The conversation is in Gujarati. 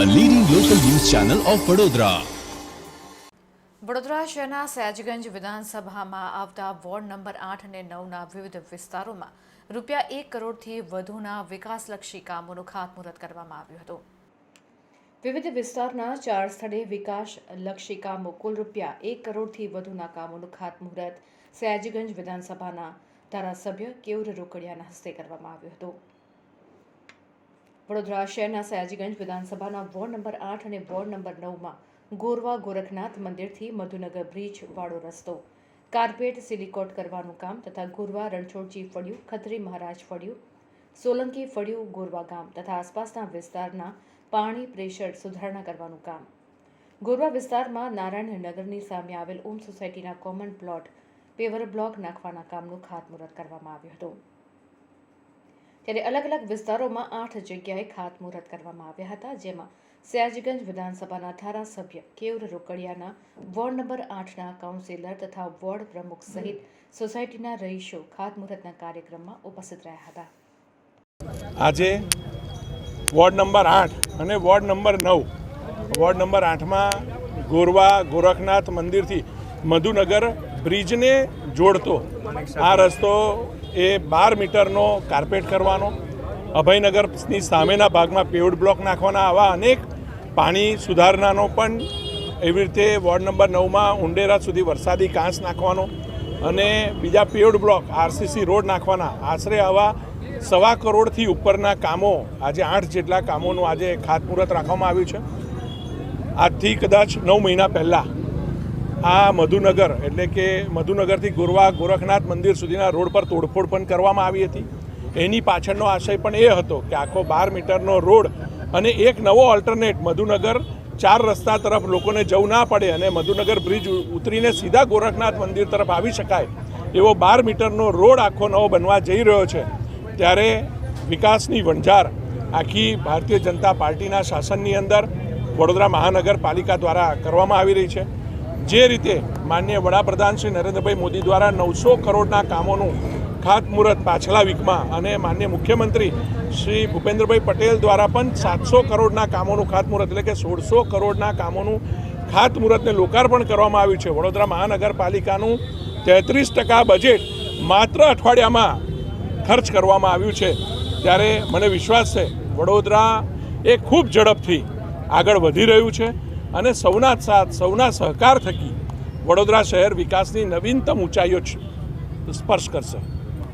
ચેનલ ઓફ વડોદરા વડોદરા શહેરના સયાજગંજ વિધાનસભામાં આવતા વોર્ડ નંબર આઠ અને નવના વિવિધ વિસ્તારોમાં રૂપિયા એક કરોડથી વધુના વિકાસલક્ષી કામોનું ખાતમુહૂર્ત કરવામાં આવ્યું હતું. વિવિધ વિસ્તારના ચાર સ્થળે વિકાસલક્ષી કામો કુલ રૂપિયા એક કરોડથી વધુના કામોનું ખાતમુહૂર્ત સયાજગંજ વિધાનસભાના ધારાસભ્ય કેયુર રોકડિયાના હસ્તે કરવામાં આવ્યું હતું. વડોદરા શહેરના સયાજીગંજ વિધાનસભાના વોર્ડ નંબર આઠ અને વોર્ડ નંબર નવમાં ગોરવા ગોરખનાથ મંદિરથી મધુનગર બ્રિજ વાળો રસ્તો. કાર્પેટ, સિલિકોટ કરવાનું કામ તથા ગોરવા રણછોડજી ફળિયું, ખત્રી મહારાજ ફળિયું, સોલંકી ફળિયું ગોરવા ગામ તથા આસપાસના વિસ્તારના પાણી પ્રેશર સુધારણા કરવાનું કામ. ગોરવા વિસ્તારમાં નારાયણ નગરની સામે આવેલ ઓમ સોસાયટીના કોમન પ્લોટ પેવર બ્લોક નાખવાના કામનું ખાતમુહૂર્ત કરવામાં આવ્યું હતું. ત્યારે અલગ અલગ વિસ્તારોમાં આઠ જગ્યાએ ખાતમુહૂર્ત કરવામાં આવ્યા હતા, જેમાં સયાજગંજ વિધાનસભાના ધારાસભ્ય કેવર રોકડિયાના વોર્ડ નંબર આઠના કાઉન્સિલર તથા વોર્ડ પ્રમુખ સહિત સોસાયટીના રહીશો ખાતમુહૂર્તના કાર્યક્રમમાં ઉપસ્થિત રહ્યા હતા. આજે વોર્ડ નંબર આઠ અને વોર્ડ નંબર નવ, વોર્ડ નંબર આઠમાં ગોરવા, ગોરખનાથ મંદિરથી મધુનગર બ્રિજને જોડતો આ રસ્તો એ બાર મીટરનો કાર્પેટ કરવાનો. અભયનગરની સામેના ભાગમાં પેવડ બ્લોક નાખવાના આવા અનેક પાણી સુધારણાનો પણ એવી રીતે વોર્ડ નંબર નવમાં ઉંડેરા સુધી વરસાદી કાંસ નાખવાનો અને બીજા પેવડ બ્લોક આરસીસી રોડ નાખવાના. આશરે આવા સવા કરોડથી ઉપરના કામો, આજે આઠ જેટલા કામોનું આજે ખાતમુહૂર્ત રાખવામાં આવ્યું છે. આજથી કદાચ નવ મહિના પહેલાં આ મધુનગર એટલે કે મધુનગરથી ગોરવા ગોરખનાથ મંદિર સુધીના રોડ પર તોડફોડ પણ કરવામાં આવી હતી. એની પાછળનો આશય પણ એ હતો કે આખો બાર મીટરનો રોડ અને એક નવો ઓલ્ટરનેટ મધુનગર ચાર રસ્તા તરફ લોકોને જવું ના પડે અને મધુનગર બ્રિજ ઉતરીને સીધા ગોરખનાથ મંદિર તરફ આવી શકાય એવો બાર મીટરનો રોડ આખો નવો બનવા જઈ રહ્યો છે. ત્યારે વિકાસની વણઝાર આખી ભારતીય જનતા પાર્ટીના શાસનની અંદર વડોદરા મહાનગરપાલિકા દ્વારા કરવામાં આવી રહી છે. જે રીતે માન્ય વડાપ્રધાન શ્રી નરેન્દ્રભાઈ મોદી દ્વારા નવસો કરોડના કામોનું ખાતમુહૂર્ત પાછલા વીકમાં અને માન્ય મુખ્યમંત્રી શ્રી ભૂપેન્દ્રભાઈ પટેલ દ્વારા પણ સાતસો કરોડના કામોનું ખાતમુહૂર્ત એટલે કે સોળસો કરોડના કામોનું ખાતમુહૂર્તને લોકાર્પણ કરવામાં આવ્યું છે. વડોદરા મહાનગરપાલિકાનું તેત્રીસ ટકા બજેટ માત્ર અઠવાડિયામાં ખર્ચ કરવામાં આવ્યું છે. ત્યારે મને વિશ્વાસ છે, વડોદરા એ ખૂબ ઝડપથી આગળ વધી રહ્યું છે. અને સૌના સાથ સૌના સહકાર થકી વડોદરા શહેર વિકાસની નવીનતમ ઊંચાઈઓ સ્પર્શ કરશે.